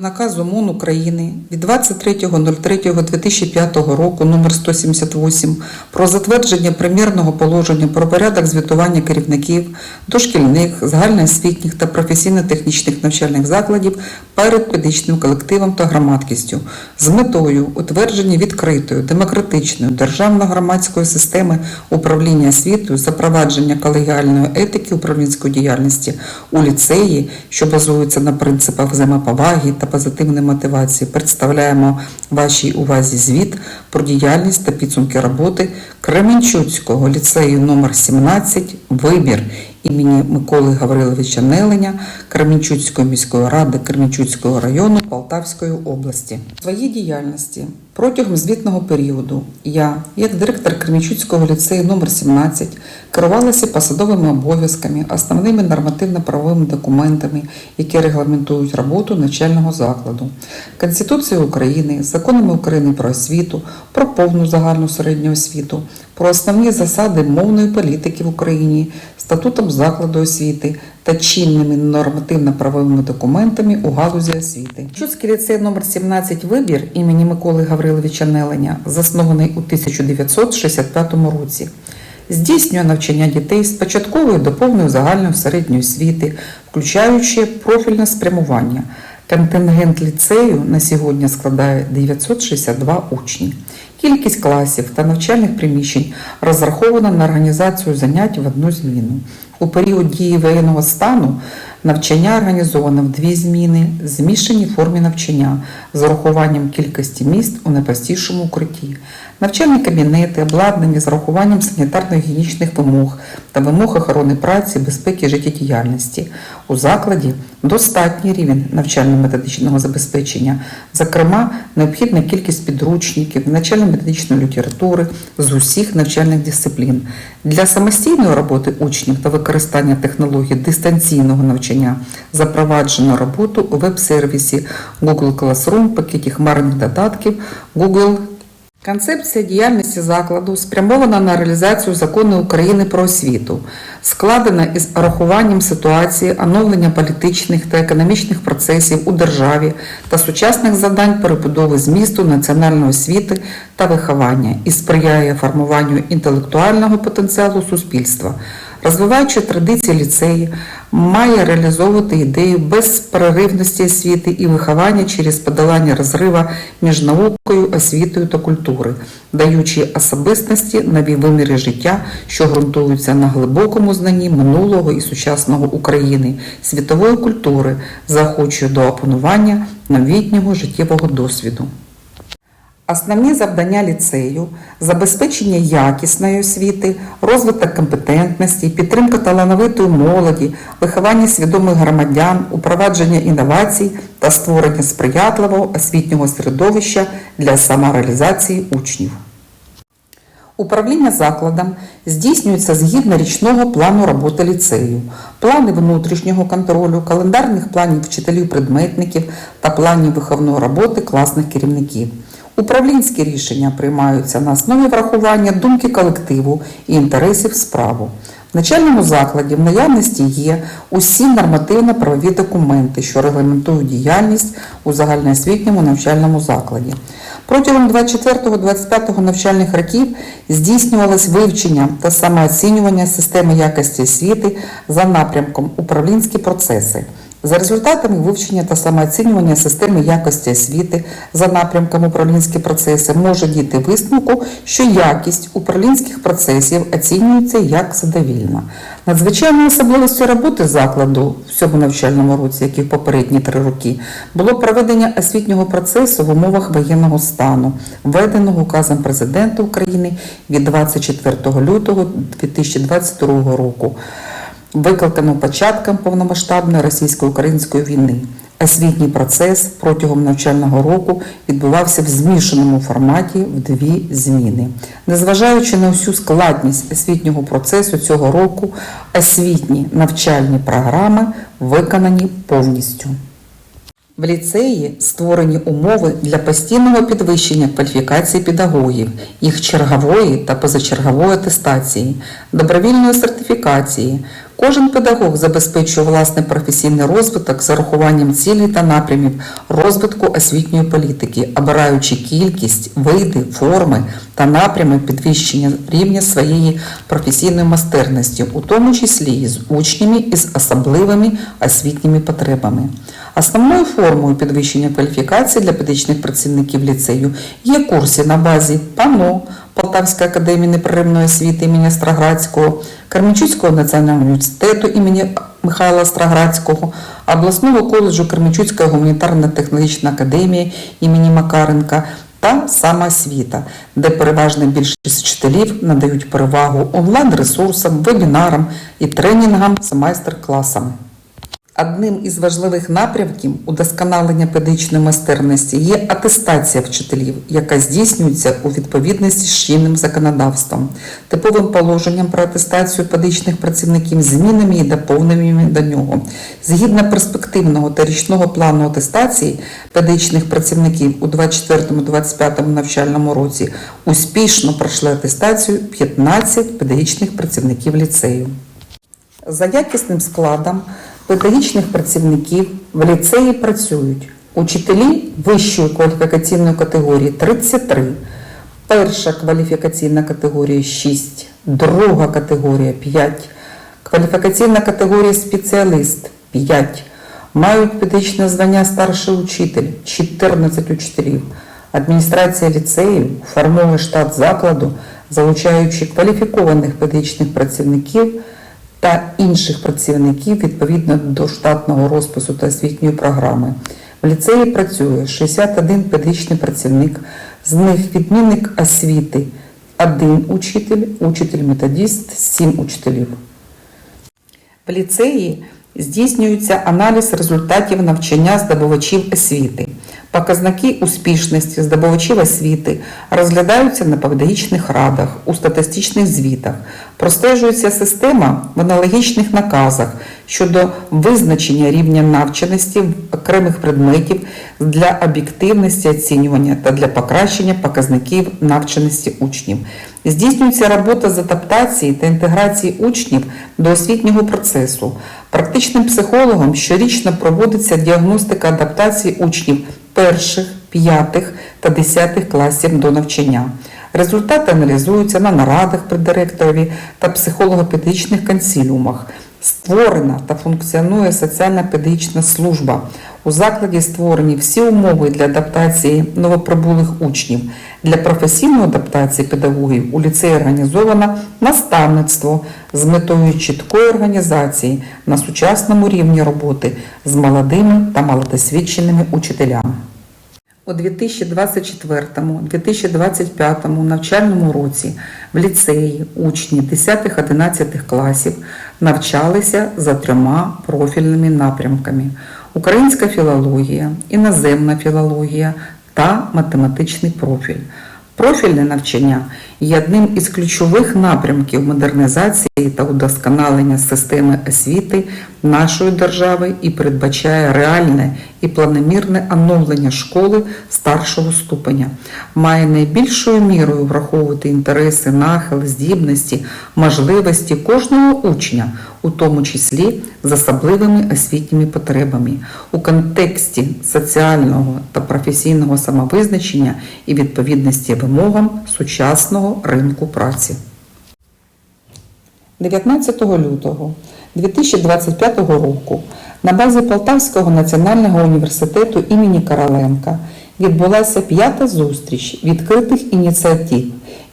Наказу МОН України від 23.03.2005 року номер 178 про затвердження примірного положення про порядок звітування керівників дошкільних, загальноосвітніх та професійно-технічних навчальних закладів перед педагогічним колективом та громадськістю з метою утвердження відкритої, демократичної, державно-громадської системи управління освітою, запровадження колегіальної етики управлінської діяльності у ліцеї, що базується на принципах взаємоповаги та позитивної мотивації, представляємо вашій увазі звіт про діяльність та підсумки роботи Кременчуцького ліцею номер 17 «Вибір» імені Миколи Гавриловича Неленя Кременчуцької міської ради Кременчуцького району Полтавської області. Свої діяльності протягом звітного періоду я, як директор Кременчуцького ліцею номер 17, керувалася посадовими обов'язками, основними нормативно-правовими документами, які регламентують роботу навчального закладу, Конституцією України, законами України про освіту, про повну загальну середню освіту, про основні засади мовної політики в Україні, статутом закладу освіти та чинними нормативно-правовими документами у галузі освіти. Чуцький ліцей номер 17 вибір імені Миколи Гавриловича Неленя, заснований у 1965 році. Здійснює навчання дітей з початкової до повної загальної середньої освіти, включаючи профільне спрямування. Контингент ліцею на сьогодні складає 962 учні. Кількість класів та навчальних приміщень розрахована на організацію занять в одну зміну. У період дії воєнного стану навчання організовано в дві зміни, змішані формі навчання з урахуванням кількості міст у найпростішому укритті. Навчальні кабінети обладнані з урахуванням санітарно-гігієнічних вимог та вимог охорони праці, безпеки життєдіяльності. У закладі достатній рівень навчально-методичного забезпечення, зокрема, необхідна кількість підручників, навчально-методичної літератури з усіх навчальних дисциплін. Для самостійної роботи учнів та використання технологій дистанційного навчання запроваджено роботу у веб-сервісі Google Classroom, пакеті хмарних додатків Google Концепція діяльності закладу спрямована на реалізацію закону України про освіту, складена із урахуванням ситуації, оновлення політичних та економічних процесів у державі та сучасних завдань перебудови змісту національної освіти та виховання і сприяє формуванню інтелектуального потенціалу суспільства. Розвиваючи традиції ліцеї, має реалізовувати ідею безперервності освіти і виховання через подолання розрива між наукою, освітою та культурою, даючи особистості нові виміри життя, що ґрунтуються на глибокому знанні минулого і сучасного України, світової культури, заохочує до опанування новітнього життєвого досвіду. Основні завдання ліцею забезпечення якісної освіти, розвиток компетентності, підтримка талановитої молоді, виховання свідомих громадян, упровадження інновацій та створення сприятливого освітнього середовища для самореалізації учнів. Управління закладом здійснюється згідно річного плану роботи ліцею, плани внутрішнього контролю, календарних планів вчителів-предметників та планів виховної роботи класних керівників. Управлінські рішення приймаються на основі врахування думки колективу і інтересів справу. В начальному закладі в наявності є усі нормативно-правові документи, що регламентують діяльність у загальноосвітньому навчальному закладі. Протягом 24-25 навчальних років здійснювалось вивчення та самооцінювання системи якості освіти за напрямком управлінські процеси. За результатами вивчення та самооцінювання системи якості освіти за напрямком управлінські процеси може дійти висновку, що якість управлінських процесів оцінюється як задовільна. Надзвичайною особливістю роботи закладу в цьому навчальному році, як і в попередні три роки, було проведення освітнього процесу в умовах воєнного стану, введеного указом президента України від 24 лютого 2022 року викликано початком повномасштабної російсько-української війни. Освітній процес протягом навчального року відбувався в змішаному форматі в дві зміни. Незважаючи на всю складність освітнього процесу цього року, освітні навчальні програми виконані повністю. В ліцеї створені умови для постійного підвищення кваліфікації педагогів, їх чергової та позачергової атестації, добровільної сертифікації, Кожен педагог забезпечує власний професійний розвиток з урахуванням цілей та напрямів розвитку освітньої політики, обираючи кількість, види, форми та напрями підвищення рівня своєї професійної майстерності, у тому числі з учнями із особливими освітніми потребами. Основною формою підвищення кваліфікації для педагогічних працівників ліцею є курси на базі ПАНО Полтавської академії непреривної освіти імені Страградського, Кременчуцького національного університету імені Михайла Страградського, обласного коледжу Кременчуцької гуманітарно-технологічної академії імені Макаренка та самоосвіта, де переважна більшість вчителів надають перевагу онлайн-ресурсам, вебінарам і тренінгам з майстер-класами. Одним із важливих напрямків удосконалення педагогічної майстерності є атестація вчителів, яка здійснюється у відповідності з чинним законодавством, типовим положенням про атестацію педагогічних працівників, змінами і доповненнями до нього. Згідно перспективного та річного плану атестації педагогічних працівників у 24-25 навчальному році успішно пройшли атестацію 15 педагогічних працівників ліцею. За якісним складом педагогічних працівників в ліцеї працюють учителі вищої кваліфікаційної категорії 33, перша кваліфікаційна категорія 6, друга категорія 5, кваліфікаційна категорія спеціаліст 5, мають педагогічне звання старший учитель 14 учителів. Адміністрація ліцею формує штат закладу, залучаючи кваліфікованих педагогічних працівників та інших працівників відповідно до штатного розпису та освітньої програми. В ліцеї працює 61 педагогічний працівник, з них відмінник освіти, один учитель, учитель-методист, 7 учителів. В ліцеї здійснюється аналіз результатів навчання здобувачів освіти. Показники успішності здобувачів освіти розглядаються на педагогічних радах, у статистичних звітах, простежується система в аналогічних наказах щодо визначення рівня навченості окремих предметів для об'єктивності оцінювання та для покращення показників навченості учнів. Здійснюється робота з адаптації та інтеграції учнів до освітнього процесу. Практичним психологом щорічно проводиться діагностика адаптації учнів перших, п'ятих та десятих класів до навчання. Результати аналізуються на нарадах при директорові та психолого-педагогічних консіліумах. Створена та функціонує соціальна педагогічна служба. У закладі створені всі умови для адаптації новоприбулих учнів. Для професійної адаптації педагогів у ліцеї організовано наставництво з метою чіткої організації на сучасному рівні роботи з молодими та малодосвідченими учителями. У 2024-2025 навчальному році в ліцеї учні 10-11 класів навчалися за трьома профільними напрямками: українська філологія, іноземна філологія та математичний профіль. Профільне навчання є одним із ключових напрямків модернізації та удосконалення системи освіти нашої держави і передбачає реальне і планомірне оновлення школи старшого ступеня, має найбільшою мірою враховувати інтереси, нахил, здібності, можливості кожного учня, у тому числі з особливими освітніми потребами, у контексті соціального та професійного самовизначення і відповідності вимогам сучасного ринку праці. 19 лютого 2025 року на базі Полтавського національного університету імені Короленка відбулася п'ята зустріч відкритих ініціатив,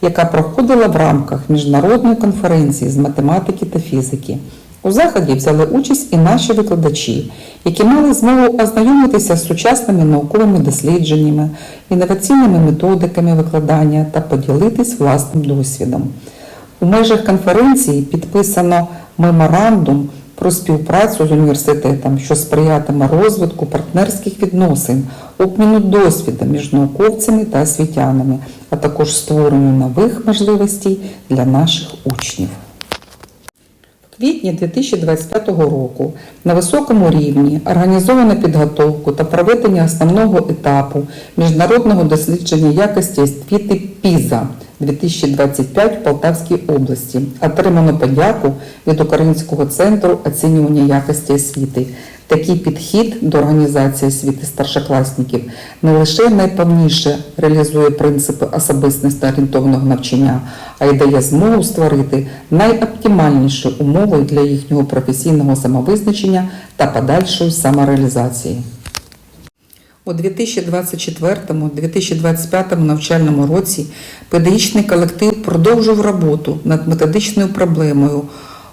яка проходила в рамках міжнародної конференції з математики та фізики. У заході взяли участь і наші викладачі, які мали змогу ознайомитися з сучасними науковими дослідженнями, інноваційними методиками викладання та поділитись власним досвідом. У межах конференції підписано меморандум про співпрацю з університетом, що сприятиме розвитку партнерських відносин, обміну досвідом між науковцями та освітянами, а також створенню нових можливостей для наших учнів. Квітні 2025 року на високому рівні організовано підготовку та проведення основного етапу міжнародного дослідження якості освіти ПІЗа 2025 в Полтавській області. Отримано подяку від Українського центру оцінювання якості освіти. Такий підхід до організації освіти старшокласників не лише найповніше реалізує принципи особистісно орієнтованого навчання, а й дає змогу створити найоптимальніші умови для їхнього професійного самовизначення та подальшої самореалізації. У 2024-2025 навчальному році педагогічний колектив продовжив роботу над методичною проблемою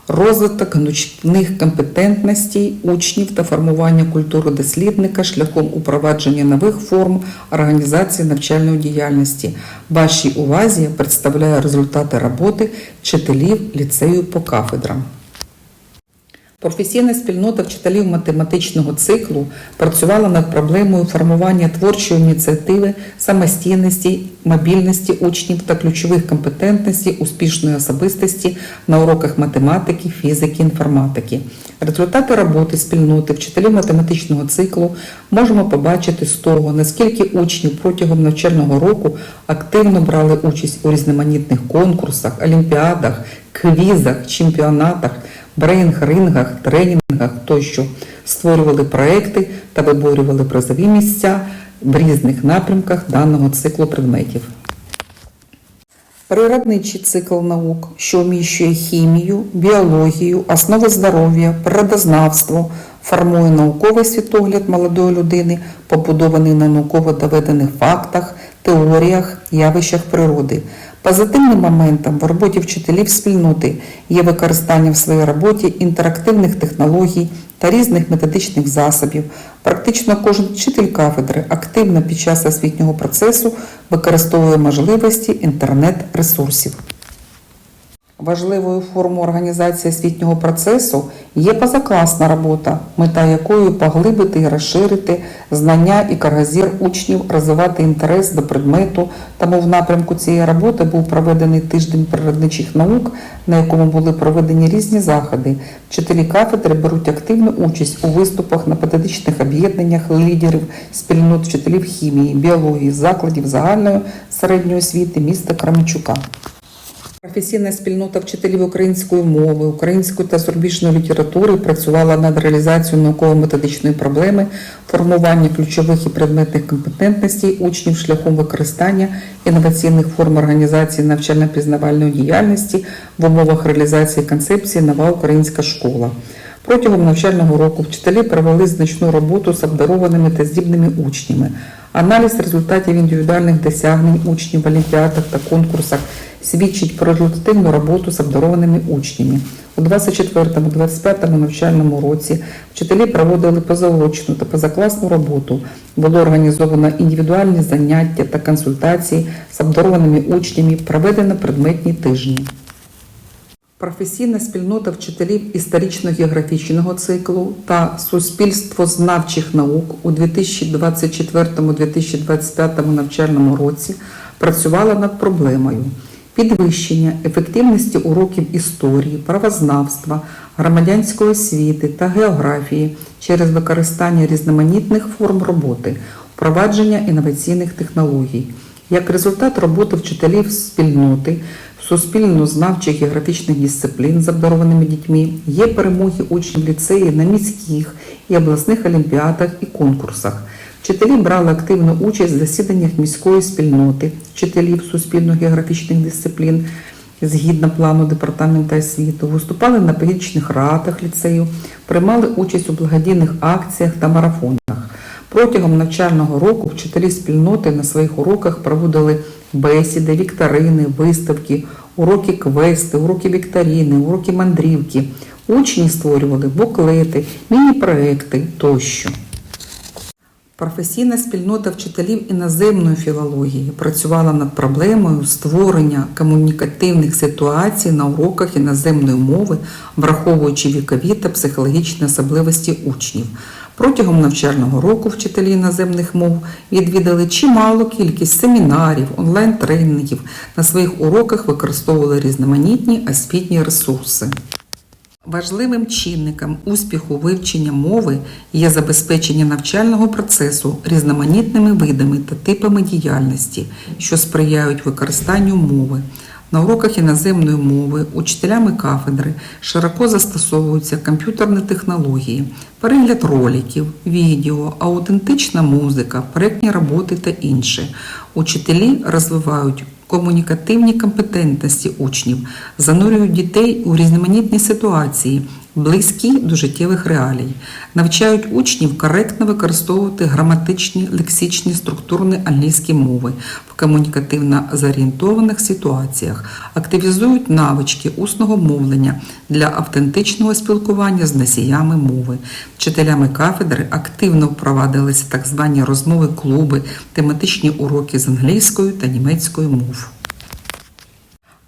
розвиток гнучких компетентностей учнів та формування культури дослідника шляхом упровадження нових форм організації навчальної діяльності. Вашій увазі я представляю результати роботи вчителів ліцею по кафедрам. Професійна спільнота вчителів математичного циклу працювала над проблемою формування творчої ініціативи, самостійності, мобільності учнів та ключових компетентностей успішної особистості на уроках математики, фізики, інформатики. Результати роботи спільноти вчителів математичного циклу можемо побачити з того, наскільки учні протягом навчального року активно брали участь у різноманітних конкурсах, олімпіадах, квізах, чемпіонатах брейнг-рингах, тренінгах тощо створювали проекти та виборювали призові місця в різних напрямках даного циклу предметів. Природничий цикл наук, що вміщує хімію, біологію, основи здоров'я, природознавство, формує науковий світогляд молодої людини, побудований на науково доведених фактах, теоріях, явищах природи. Позитивним моментом в роботі вчителів спільноти є використання в своїй роботі інтерактивних технологій та різних методичних засобів. Практично кожен вчитель кафедри активно під час освітнього процесу використовує можливості інтернет-ресурсів. Важливою формою організації освітнього процесу є позакласна робота, мета якої поглибити і розширити знання і кругозір учнів, розвивати інтерес до предмету. Тому в напрямку цієї роботи був проведений тиждень природничих наук, на якому були проведені різні заходи. Вчителі кафедри беруть активну участь у виступах на педагогічних об'єднаннях лідерів спільнот вчителів хімії, біології, закладів загальної середньої освіти міста Кременчука. Професійна спільнота вчителів української мови, української та зарубіжної літератури працювала над реалізацією науково-методичної проблеми формування ключових і предметних компетентностей учнів шляхом використання інноваційних форм організації навчально-пізнавальної діяльності в умовах реалізації концепції Нова українська школа. Протягом навчального року вчителі провели значну роботу з обдарованими та здібними учнями. Аналіз результатів індивідуальних досягнень учнів в олімпіадах та конкурсах свідчить про результативну роботу з обдарованими учнями. У 24-25 навчальному році вчителі проводили позаочну та позакласну роботу. Було організовано індивідуальні заняття та консультації з обдарованими учнями, проведено предметні тижні. Професійна спільнота вчителів історично-географічного циклу та суспільствознавчих наук у 2024-2025 навчальному році працювала над проблемою підвищення ефективності уроків історії, правознавства, громадянської освіти та географії через використання різноманітних форм роботи, впровадження інноваційних технологій. Як результат роботи вчителів спільноти суспільно-знавчих географічних дисциплін з обдарованими дітьми є перемоги учнів ліцеї на міських і обласних олімпіадах і конкурсах. Вчителі брали активну участь в засіданнях міської спільноти, вчителів суспільно-географічних дисциплін згідно плану департаменту освіти, виступали на педагогічних радах ліцею, приймали участь у благодійних акціях та марафонах. Протягом навчального року вчителі спільноти на своїх уроках проводили бесіди, вікторини, виставки, уроки квести, уроки вікторини, уроки мандрівки. Учні створювали буклети, міні-проекти тощо. Професійна спільнота вчителів іноземної філології працювала над проблемою створення комунікативних ситуацій на уроках іноземної мови, враховуючи вікові та психологічні особливості учнів. Протягом навчального року вчителі іноземних мов відвідали чималу кількість семінарів, онлайн-тренінгів. На своїх уроках використовували різноманітні освітні ресурси. Важливим чинником успіху вивчення мови є забезпечення навчального процесу різноманітними видами та типами діяльності, що сприяють використанню мови. На уроках іноземної мови учителями кафедри широко застосовуються комп'ютерні технології, перегляд роликів, відео, аутентична музика, проєктні роботи та інше. Учителі розвивають комунікативні компетентності учнів, занурюють дітей у різноманітні ситуації, близькі до життєвих реалій, навчають учнів коректно використовувати граматичні, лексичні, структурні англійські мови в комунікативно зорієнтованих ситуаціях, активізують навички усного мовлення для автентичного спілкування з носіями мови. Вчителями кафедри активно впровадилися так звані розмови клуби, тематичні уроки з англійської та німецької мов.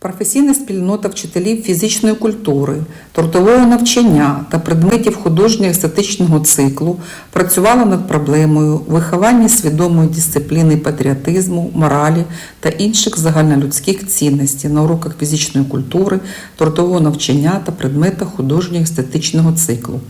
Професійна спільнота вчителів фізичної культури, трудового навчання та предметів художньо-естетичного циклу працювала над проблемою виховання свідомої дисципліни патріотизму, моралі та інших загальнолюдських цінностей на уроках фізичної культури, трудового навчання та предметах художньо-естетичного циклу.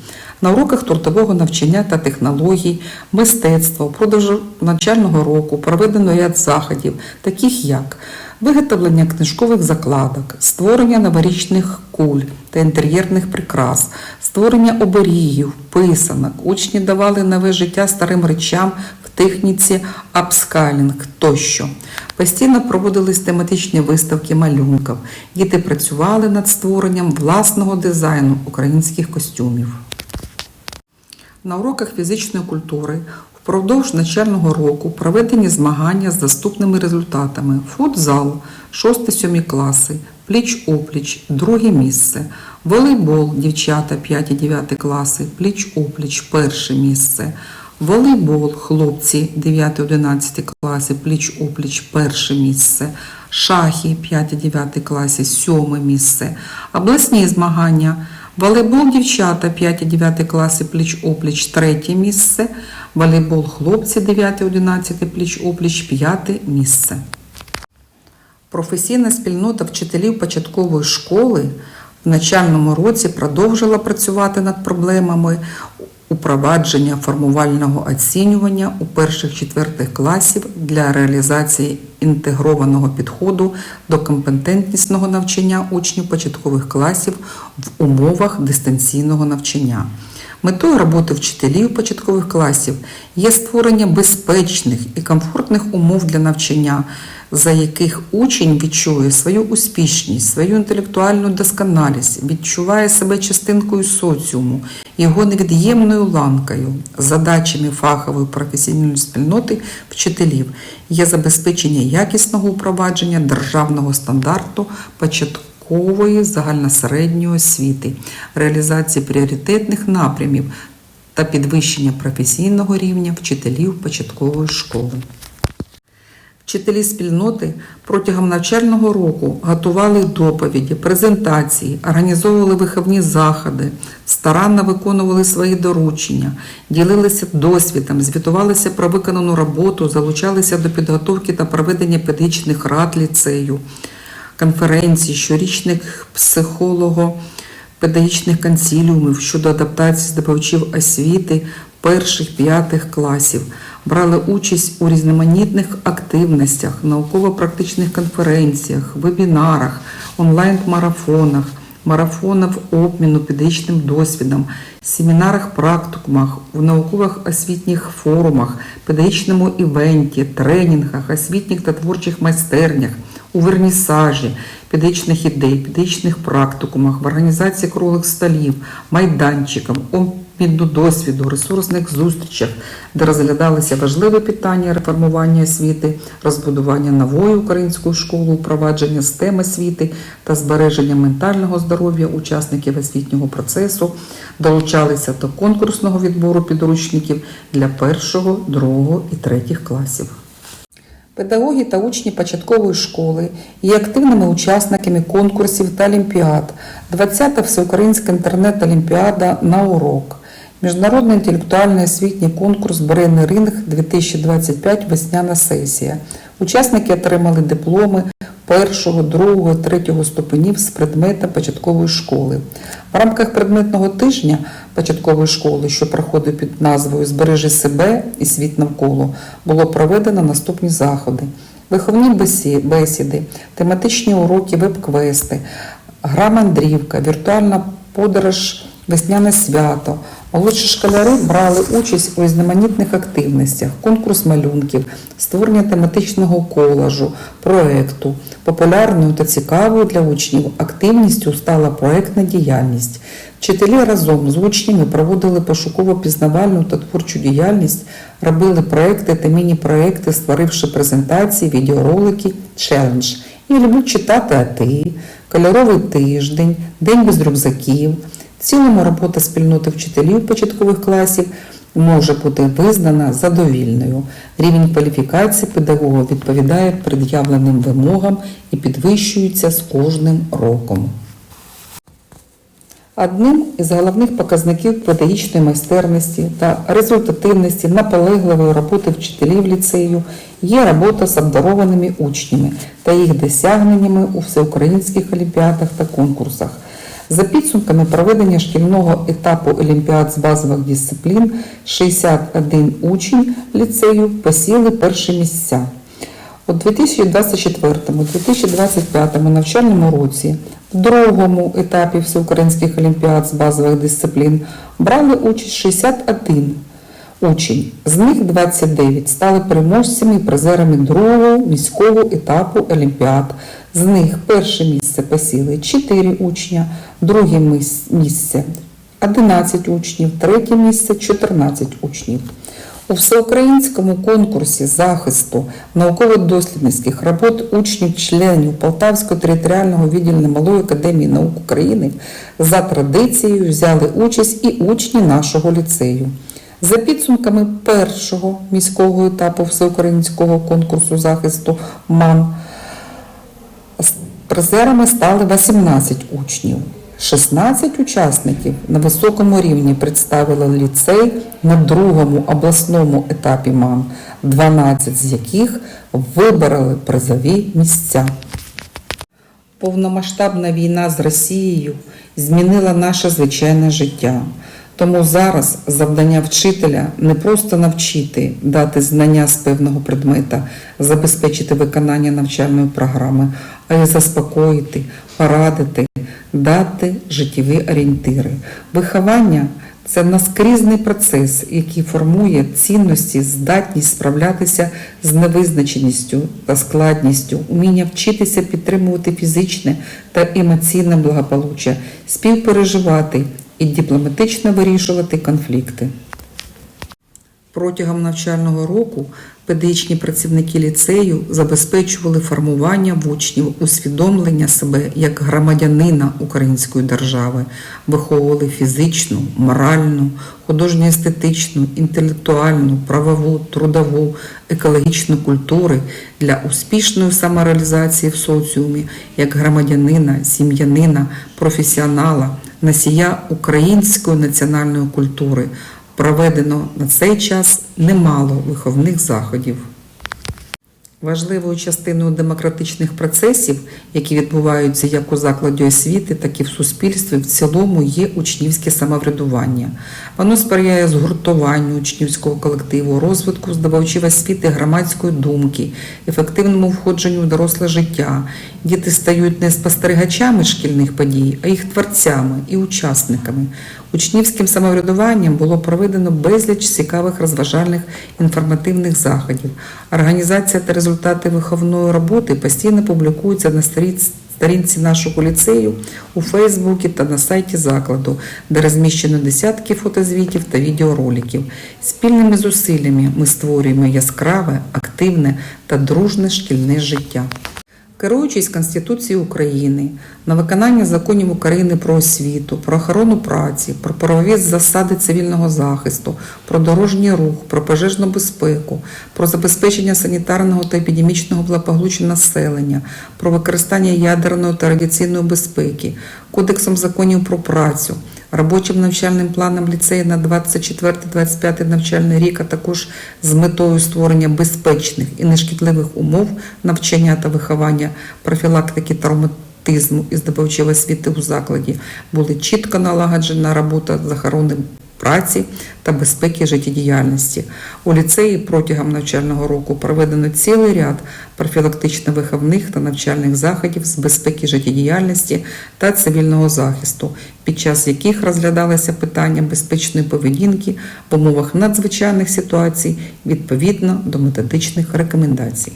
На уроках трудового навчання та технологій, мистецтва впродовж навчального року проведено ряд заходів, таких як виготовлення книжкових закладок, створення новорічних куль та інтер'єрних прикрас, створення оберігів, писанок. Учні давали нове життя старим речам в техніці апскайлінг тощо. Постійно проводились тематичні виставки малюнків. Діти працювали над створенням власного дизайну українських костюмів. На уроках фізичної культури впродовж навчального року проведені змагання з наступними результатами: футзал, 6-7 класи, пліч-опліч, друге місце, волейбол, дівчата 5-9 класи, пліч-опліч, перше місце. Волейбол, хлопці 9-11 класи, пліч-опліч, перше місце. Шахи 5-9 класі, сьоме місце. Обласні змагання. Волейбол дівчата 5-9 класи пліч-опліч, третє місце. Волейбол хлопці 9-11 пліч-опліч, п'яте місце. Професійна спільнота вчителів початкової школи в начальному році продовжила працювати над проблемами упровадження формувального оцінювання у перших-четвертих класів для реалізації інтегрованого підходу до компетентнісного навчання учнів початкових класів в умовах дистанційного навчання. Метою роботи вчителів початкових класів є створення безпечних і комфортних умов для навчання, за яких учень відчує свою успішність, свою інтелектуальну досконалість, відчуває себе частинкою соціуму, його невід'ємною ланкою, задачами фахової професійної спільноти вчителів є забезпечення якісного впровадження державного стандарту початкових початкової загальносередньої освіти, реалізації пріоритетних напрямів та підвищення професійного рівня вчителів початкової школи. Вчителі спільноти протягом навчального року готували доповіді, презентації, організовували виховні заходи, старанно виконували свої доручення, ділилися досвідом, звітувалися про виконану роботу, залучалися до підготовки та проведення педагогічних рад ліцею конференцій, щорічних психолого-педагогічних консиліумів щодо адаптації здобувачів освіти перших п'ятих класів, брали участь у різноманітних активностях, науково-практичних конференціях, вебінарах, онлайн-марафонах. Марафонах обміну педагогічним досвідом, семінарах, практикумах, в наукових освітніх форумах, педагогічному івенті, тренінгах, освітніх та творчих майстернях, у вернісажі, педагогічних ідей, педагогічних практикумах, в організації круглих столів, майданчиком, обміну досвіду, ресурсних зустрічах, де розглядалися важливі питання реформування освіти, розбудування нової української школи, впровадження STEM освіти та збереження ментального здоров'я учасників освітнього процесу, долучалися до конкурсного відбору підручників для першого, другого і третіх класів. Педагоги та учні початкової школи є активними учасниками конкурсів та олімпіад. 20-та всеукраїнська інтернет-олімпіада на урок. Міжнародний інтелектуальний освітній конкурс Бренний ринг 2025 весняна сесія. Учасники отримали дипломи першого, другого, третього ступенів з предмета початкової школи. В рамках предметного тижня початкової школи, що проходив під назвою Збережи себе і світ навколо, було проведено наступні заходи. Виховні бесіди, тематичні уроки, веб-квести, гра мандрівка, віртуальна подорож, весняне свято. Молодші школяри брали участь у різноманітних активностях, конкурс малюнків, створення тематичного колажу, проекту. Популярною та цікавою для учнів активністю стала проектна діяльність. Вчителі разом з учнями проводили пошуково-пізнавальну та творчу діяльність, робили проекти та міні-проекти, створивши презентації, відеоролики, челендж. Я люблю читати а ти, кольоровий тиждень, день без рюкзаків. В цілому робота спільноти вчителів початкових класів може бути визнана задовільною. Рівень кваліфікації педагога відповідає пред'явленим вимогам і підвищується з кожним роком. Одним із головних показників педагогічної майстерності та результативності наполегливої роботи вчителів ліцею є робота з обдарованими учнями та їх досягненнями у всеукраїнських олімпіадах та конкурсах. За підсумками проведення шкільного етапу олімпіад з базових дисциплін 61 учень ліцею посіли перші місця. У 2024-2025 навчальному році в другому етапі всеукраїнських олімпіад з базових дисциплін брали участь 61 учень. З них 29 стали переможцями і призерами другого міського етапу олімпіад. З них перше місце посіли 4 учня, друге місце 11 учнів, третє місце 14 учнів. У всеукраїнському конкурсі захисту науково-дослідницьких робот учнів-членів Полтавського територіального відділення Малої академії наук України за традицією взяли участь і учні нашого ліцею. За підсумками першого міського етапу всеукраїнського конкурсу захисту МАН Призерами стали 18 учнів. 16 учасників на високому рівні представили ліцей на другому обласному етапі МАН, 12 з яких вибороли призові місця. Повномасштабна війна з Росією змінила наше звичайне життя. Тому зараз завдання вчителя не просто навчити, дати знання з певного предмета, забезпечити виконання навчальної програми, а й заспокоїти, порадити, дати життєві орієнтири. Виховання це наскрізний процес, який формує цінності, здатність справлятися з невизначеністю та складністю, уміння вчитися підтримувати фізичне та емоційне благополуччя, співпереживати і дипломатично вирішувати конфлікти. Протягом навчального року педагогічні працівники ліцею забезпечували формування в учнів усвідомлення себе як громадянина української держави, виховували фізичну, моральну, художньо-естетичну, інтелектуальну, правову, трудову, екологічну культури для успішної самореалізації в соціумі як громадянина, сім'янина, професіонала, носія української національної культури проведено на цей час немало виховних заходів. Важливою частиною демократичних процесів, які відбуваються як у закладі освіти, так і в суспільстві, в цілому є учнівське самоврядування. Воно сприяє згуртуванню учнівського колективу, розвитку здобувачів освіти громадської думки, ефективному входженню в доросле життя. Діти стають не спостерігачами шкільних подій, а їх творцями і учасниками. Учнівським самоврядуванням було проведено безліч цікавих розважальних інформативних заходів. Організація та результати виховної роботи постійно публікуються на сторінці нашого ліцею у Фейсбуці та на сайті закладу, де розміщено десятки фотозвітів та відеороликів. Спільними зусиллями ми створюємо яскраве, активне та дружне шкільне життя. Керуючись Конституцією України, на виконання законів України про освіту, про охорону праці, про правові засади цивільного захисту, про дорожній рух, про пожежну безпеку, про забезпечення санітарного та епідемічного благополуччя населення, про використання ядерної та радіаційної безпеки, Кодексом законів про працю, робочим навчальним планом ліцею на 24-25 навчальний рік, а також з метою створення безпечних і нешкідливих умов навчання та виховання, профілактики травматизму і здобувачів освіти у закладі. Були чітко налагоджена робота з охорони праці та безпеки життєдіяльності. У ліцеї протягом навчального року проведено цілий ряд профілактично-виховних та навчальних заходів з безпеки життєдіяльності та цивільного захисту, під час яких розглядалися питання безпечної поведінки в умовах надзвичайних ситуацій відповідно до методичних рекомендацій.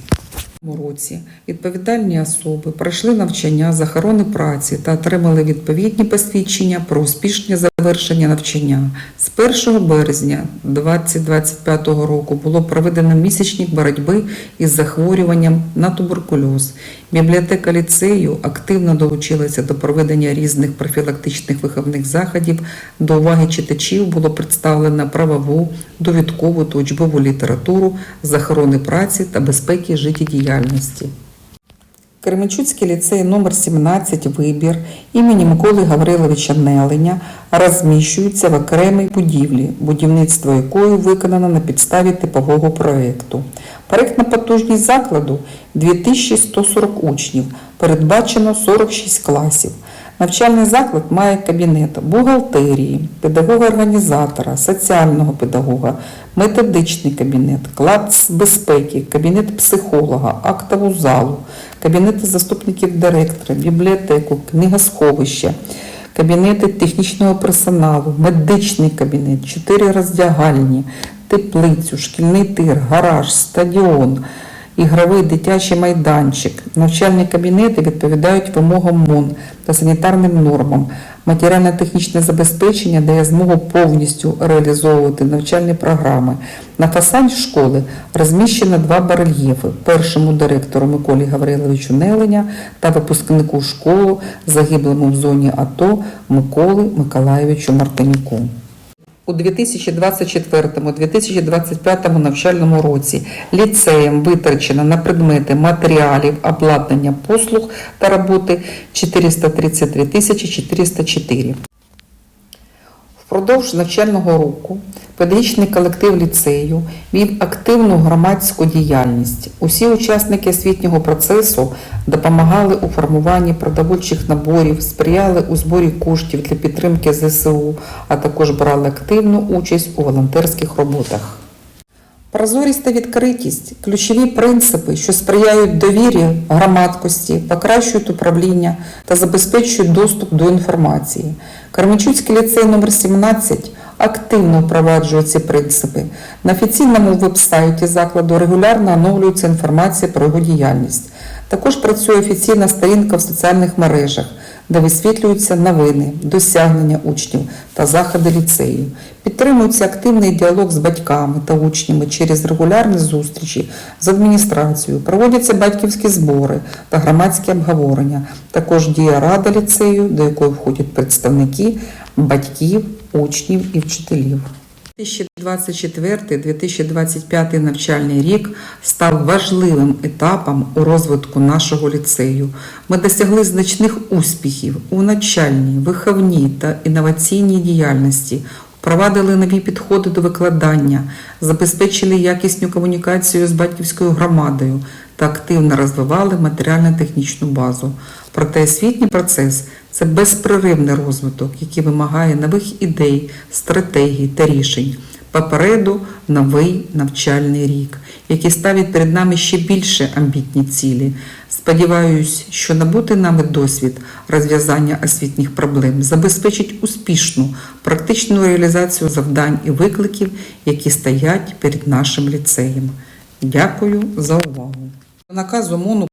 Році відповідальні особи пройшли навчання з охорони праці та отримали відповідні посвідчення про успішне завершення навчання. З 1 березня 2025 року було проведено місячник боротьби із захворюванням на туберкульоз. Бібліотека ліцею активно долучилася до проведення різних профілактичних виховних заходів. До уваги читачів було представлено правову, довідкову та учбову літературу з охорони праці та безпеки життєдіяльності. Кременчуцький ліцей номер 17 «Вибір» імені Миколи Гавриловича Неленя розміщується в окремій будівлі, будівництво якої виконано на підставі типового проєкту. Проєктна потужність закладу 2140 учнів, передбачено 46 класів. Навчальний заклад має кабінет бухгалтерії, педагога-організатора, соціального педагога, методичний кабінет, клад безпеки, кабінет психолога, актову залу, кабінети заступників директора, бібліотеку, книгосховище, кабінети технічного персоналу, медичний кабінет, чотири роздягальні, теплицю, шкільний тир, гараж, стадіон ігровий дитячий майданчик. Навчальні кабінети відповідають вимогам МОН та санітарним нормам. Матеріально-технічне забезпечення дає змогу повністю реалізовувати навчальні програми. На фасаді школи розміщено два барельєфи першому директору Миколі Гавриловичу Неленя та випускнику школи, загиблому в зоні АТО Миколи Миколаєвичу Мартинюку. У 2024-2025 навчальному році ліцеєм витрачено на предмети матеріалів, обладнання послуг та роботи 433 тисячі 404. Впродовж навчального року педагогічний колектив ліцею вів активну громадську діяльність. Усі учасники освітнього процесу допомагали у формуванні продовольчих наборів, сприяли у зборі коштів для підтримки ЗСУ, а також брали активну участь у волонтерських роботах. Прозорість та відкритість ключові принципи, що сприяють довірі громадськості, покращують управління та забезпечують доступ до інформації. Кременчуцький ліцей номер 17 активно впроваджує ці принципи. На офіційному веб-сайті закладу регулярно оновлюється інформація про його діяльність. Також працює офіційна сторінка в соціальних мережах, де висвітлюються новини, досягнення учнів та заходи ліцею. Підтримується активний діалог з батьками та учнями через регулярні зустрічі з адміністрацією, проводяться батьківські збори та громадські обговорення. Також діє рада ліцею, до якої входять представники батьків, учнів і вчителів. 2024-2025 навчальний рік став важливим етапом у розвитку нашого ліцею. Ми досягли значних успіхів у навчальній, виховній та інноваційній діяльності, впровадили нові підходи до викладання, забезпечили якісну комунікацію з батьківською громадою та активно розвивали матеріально-технічну базу. Проте освітній процес це безперервний розвиток, який вимагає нових ідей, стратегій та рішень. Попереду новий навчальний рік, який ставить перед нами ще більше амбітні цілі. Сподіваюсь, що набутий нами досвід розв'язання освітніх проблем забезпечить успішну практичну реалізацію завдань і викликів, які стоять перед нашим ліцеєм. Дякую за увагу. Наказу МОНу